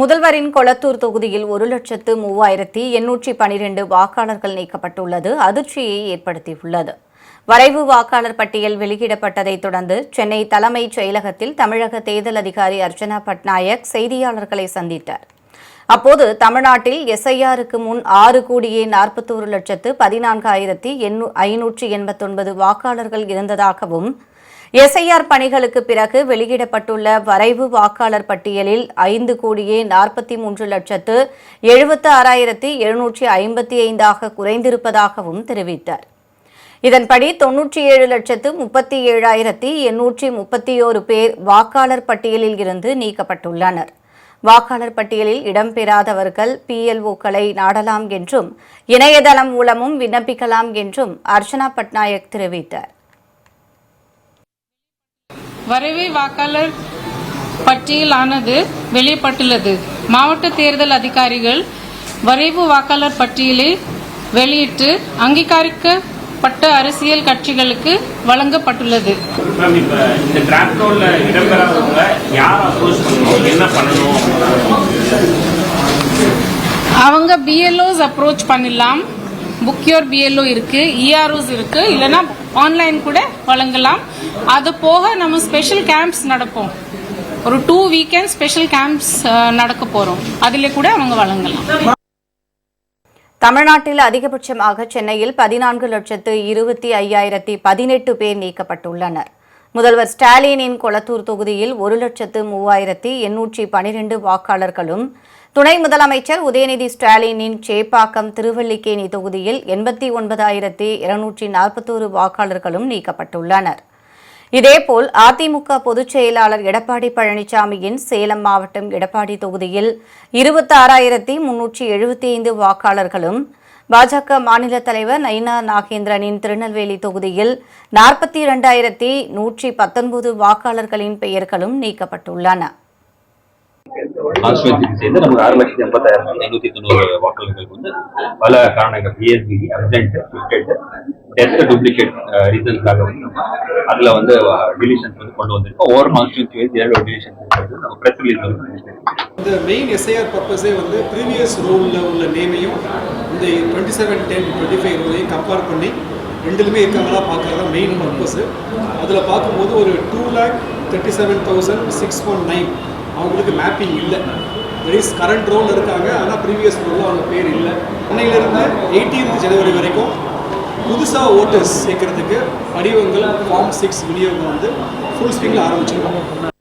முதல்வரின் கொளத்தூர் தொகுதியில் ஒரு லட்சத்து மூவாயிரத்தி எண்ணூற்றி பனிரெண்டு வாக்காளர்கள் நீக்கப்பட்டுள்ளது. அதிர்ச்சியை ஏற்படுத்தியுள்ளது. வரைவு வாக்காளர் பட்டியல் வெளியிடப்பட்டதைத் தொடர்ந்து சென்னை தலைமைச் செயலகத்தில் தமிழக தேர்தல் அதிகாரி அர்ச்சனா பட்நாயக் செய்தியாளர்களை சந்தித்தார். அப்போது தமிழ்நாட்டில் எஸ்ஐஆருக்கு முன் ஆறு கோடியே நாற்பத்தோரு லட்சத்து பதினான்காயிரத்தி எண்ணூ ஐநூற்றி எண்பத்தொன்பது வாக்காளர்கள் இருந்ததாகவும் எஸ்ஐஆர் பணிகளுக்கு பிறகு வெளியிடப்பட்டுள்ள வரைவு வாக்காளர் பட்டியலில் ஐந்து கோடியே நாற்பத்தி மூன்று லட்சத்து எழுபத்து ஆறாயிரத்தி எழுநூற்றி ஐம்பத்தி ஐந்தாக குறைந்திருப்பதாகவும் தெரிவித்தார். இதன்படி தொன்னூற்றி ஏழு லட்சத்து முப்பத்தி ஏழாயிரத்தி எண்ணூற்றி முப்பத்தி ஓரு பேர் வாக்காளர் பட்டியலில் இருந்து நீக்கப்பட்டுள்ளனர். வாக்காளர் பட்டியலில் இடம்பெறாதவர்கள் பிஎல்ஓக்களை நாடலாம் என்றும் இணையதளம் மூலமும் விண்ணப்பிக்கலாம் என்றும் அர்ச்சனா பட்நாயக் தெரிவித்தார். வரைவு வாக்காளர் பட்டியலானது வெளியிடப்பட்டுள்ளது மாவட்ட தேர்தல் அதிகாரிகள் வரைவு வாக்காளர் பட்டியலை வெளியிட்டு அங்கீகரிக்கப்பட்ட அரசியல் கட்சிகளுக்கு வழங்கப்பட்டுள்ளது. அவங்க பிஎல்ஓஸ் அப்ரோச் பண்ணலாம் புக்யூர் பிஎல்ஓ இருக்கு இஆர்ஓஸ் இருக்கு இல்லைன்னா ஆன்லைன் கூட வழங்கலாம். அது போக நம்ம ஸ்பெஷல் கேம்ப்ஸ் நடப்போம். ஒரு டூ வீக்கெண்ட் ஸ்பெஷல் கேம்ப்ஸ் நடக்க போறோம். அதிலே கூட அவங்க வழங்கலாம். தமிழ்நாட்டில் அதிகபட்சமாக சென்னையில் பதினான்கு லட்சத்து இருபத்தி ஐயாயிரத்தி பதினெட்டு பேர் நீக்கப்பட்டுள்ளனர். முதல்வர் ஸ்டாலினின் கொளத்தூர் தொகுதியில் ஒரு லட்சத்து மூவாயிரத்தி எண்ணூற்றி பனிரெண்டு வாக்காளர்களும் துணை முதலமைச்சர் உதயநிதி ஸ்டாலினின் சேப்பாக்கம் திருவல்லிக்கேணி தொகுதியில் எண்பத்தி ஒன்பதாயிரத்தி இருநூற்றி நாற்பத்தோரு வாக்காளர்களும் நீக்கப்பட்டுள்ளனர். இதேபோல் அதிமுக பொதுச் செயலாளர் எடப்பாடி பழனிசாமியின் சேலம் மாவட்டம் எடப்பாடி தொகுதியில் இருபத்தாறாயிரத்தி முன்னூற்றி எழுபத்தி ஐந்து வாக்காளர்களும் பாஜக மாநில தலைவர் நயினா நாகேந்திரனின் திருநெல்வேலி தொகுதியில் நாற்பத்தி இரண்டாயிரத்தி நூற்றி பத்தொன்பது வாக்காளர்களின் பெயர்களும் நீக்கப்பட்டுள்ளன. சேர்ந்து நமக்கு ஆறு லட்சத்தி எண்பத்தாயிரம் ஐநூத்தி தொண்ணூறு வாக்காளர்களுக்கு வந்து பல காரணங்கள் அப்சென்ட் டெஸ்ட் டூப்ளிகேட் ரீசன்ஸ்க்காக வந்து நம்ம அதுல வந்து uh, டிலிஷன்ஸ் வந்து கொண்டு வந்திருக்கோம். ஓவர் கான்ஸ்டியூன்சி வைஸ் ஏழு டிலிஷன்ஸ் நம்ம பிரஸ் ரிலீஸ் வந்து இந்த மெயின் எஸ்ஐஆர் பர்பஸே வந்து ப்ரீவியஸ் ரோலில் உள்ள நேமையும் இந்த twenty seven ten twenty five ரோலையும் compare பண்ணி ரெண்டுலுமே இருக்காங்களா பார்க்கறது மெயின் பர்பஸு அதில் பார்க்கும்போது ஒரு two lakh thirty seven thousand six one nine அவங்களுக்கு மேப்பிங் இல்லை. தட் கரண்ட் ரோல் இருக்காங்க ஆனால் ப்ரீவியஸ் ரோலில் அவங்க பேர் இல்லை. அன்னையிலிருந்து எயிட்டீன்த் ஜனவரி வரைக்கும் புதுசாக ஓட்டர்ஸ் சேர்க்கறதுக்கு படிவங்கள் ஃபார்ம் சிக்ஸ் விநியோகம் வந்து ஃபுல் ஸ்விங்கில் ஆரம்பிச்சிருக்கோம்